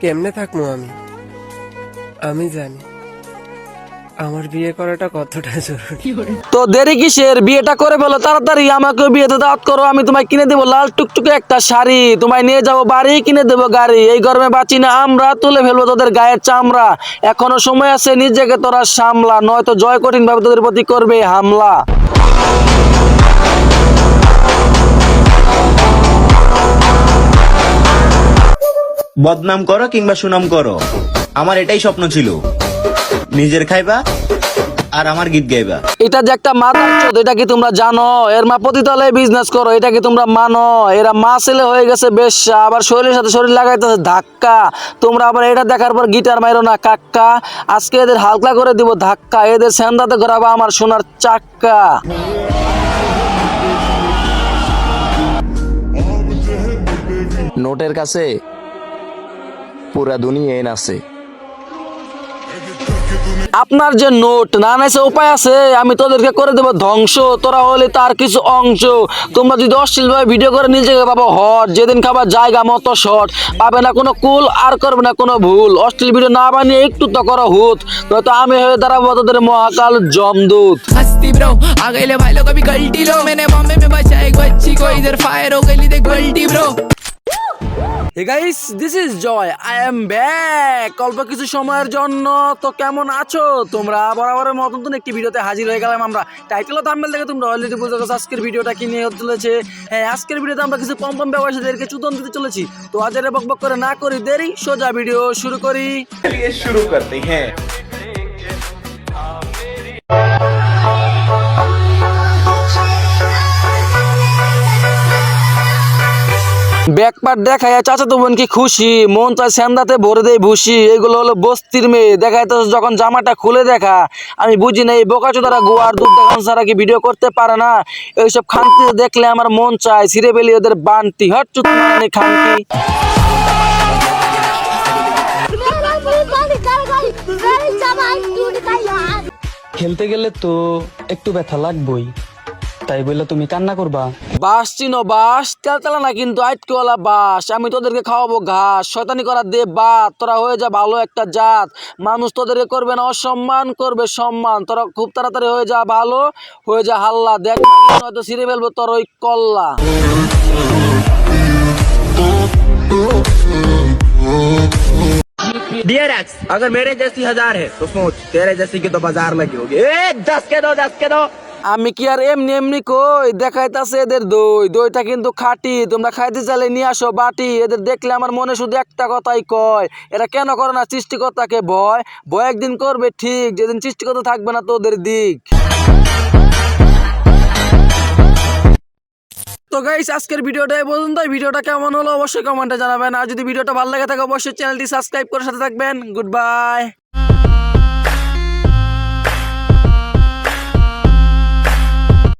কেমনে থাকব আমি? আমি জানি। আমার বিয়ে করাটা কতটা জরুরি। তো দেরি কিসের? বিয়েটা করে ফেলো তাড়াতাড়ি। আমাকে বিয়েতে দাওয়াত করো। আমি তোমায় কিনে দেবো লাল টুকটুকে একটা শাড়ি। তোমায় নিয়ে যাব বাড়ি কিনে দেবো গাড়ি। এই গরমে বাঁচি না আমরা তুলে ফেলব তোদের গায়ের চামড়া। এখনও সময় আছে নিজেকে তোরা সামলা নয়তো জয় কঠিন ভাবে তোদের প্রতি করবে হামলা। বদনাম করো কিংবা সুনাম করো। আমার এটাই স্বপ্ন ছিল। নিজের খাইবা আর আমার গীত গাইবা। এটা যে একটা চোদ এটা কি তোমরা জানো? এর মা প্রতিতলে বিজনেস করো এটা কি তোমরা মানো? এরা মা ছেলে হয়ে গেছে বেশ আবার শরীরের সাথে শরীর লাগাইতেছে ধাক্কা। তোমরা আবার এটা দেখার পর গিটার মাইরো না কাক্কা। আজকে এদের হালকা করে দিব ধাক্কা এদের সেন্দাতে ঘোরাবো আমার সোনার চাক্কা। নোটের কাছে পুরা দুনিয়ায় আছে আপনার যে নোট না নাইছে উপায় আছে আমি তোদেরকে করে দেবো ধ্বংস তোরা হলে তার কিছু অংশ তোমরা যদি অশ্লীল ভাবে ভিডিও করে নিজেকে পাবো হট যেদিন খাবার জায়গা মতো শর্ট পাবে না কোনো কুল আর করবে না কোনো ভুল অশ্লীল ভিডিও না বানিয়ে একটু তো করো হুত নয়তো আমি হয়ে দাঁড়াবো তোদের মহাকাল জমদূত हस्ती ब्रो आ गए ले भाई लोग अभी गलती लो मैंने बॉम्बे में बचा एक बच्ची को इधर फायर हो गई देख गलती bro Guys this is Joy I am back অল্প কিছু সময়ের জন্য। তো কেমন আছো? তোমরা বরাবরের মতন তো একটি ভিডিওতে হাজির হয়ে গেলাম আমরা। টাইটেল ও থাম্বনেল দেখে তোমরা অলরেডি বুঝতে আজকের ভিডিওটা কি নিয়ে চলেছে। হ্যাঁ আজকের ভিডিওতে আমরা কিছু কম ব্যবসায়ীদেরকে চুতন দিতে চলেছি। তো আজ আর বক বক করে না করি, দেরি, সোজা ভিডিও শুরু করি। শুরু করতে হ্যাঁ। ব্যাকপার দেখায়, চাচা তো বোন কি খুশি, মন চায় স্যান্দাতে ভরে দেয় ভুসি এগুলো হলো বস্তির মেয়ে দেখায় তো যখন জামাটা খুলে দেখা, আমি বুঝি না, এই বোকাচোদারা গোয়ার দুধ দেখান ছাড়া কি ভিডিও করতে পারে না? এইসব খান্তি দেখলে আমার মন চায়, ছিঁড়ে বেলি ওদের বানটি হট চুত মানে খানতি। খেলতে গেলে তো একটু ব্যথা লাগবই। তাই বললে তুমি কান্না করবা বাস চিনো বাস তেলতেলা না কিন্তু আটকেওয়ালা বাস আমি তোদেরকে খাওয়াবো ঘাস শয়তানি করা দে বাদ তোরা হয়ে যা ভালো একটা জাত মানুষ তোদেরকে করবে না অসম্মান করবে সম্মান তোরা খুব তাড়াতাড়ি হয়ে যা ভালো হয়ে যা হাল্লা দেখ হয়তো ছিঁড়ে ফেলবো তোর ওই কল্লা डियर एक्स अगर मेरे जैसी हजार है तो सोच तेरे जैसी की तो बाजार लगी होगी ए, दस के दो दस के दो আমি কি আর এমনি এমনি কই? দেখাইতাছে এদের দই। দইটা কিন্তু খাটি। তোমরা খাইতে চাইলে নিয়ে আসো বাটি। এদের দেখলে আমার মনে শুধু একটা কথাই কয়। এরা কেন করে না সৃষ্টিকর্তাকে ভয়? ভয় একদিন করবে ঠিক, যেদিন সৃষ্টিকর্তা থাকবে না তোদের দিক। তো গাইস আজকের ভিডিওটা এই পর্যন্ত ভিডিওটা কেমন হলো অবশ্যই কমেন্টে জানাবেন। আর যদি ভিডিওটা ভালো লাগে থাকে, অবশ্যই চ্যানেলটি সাবস্ক্রাইব করে সাথে থাকবেন। Good bye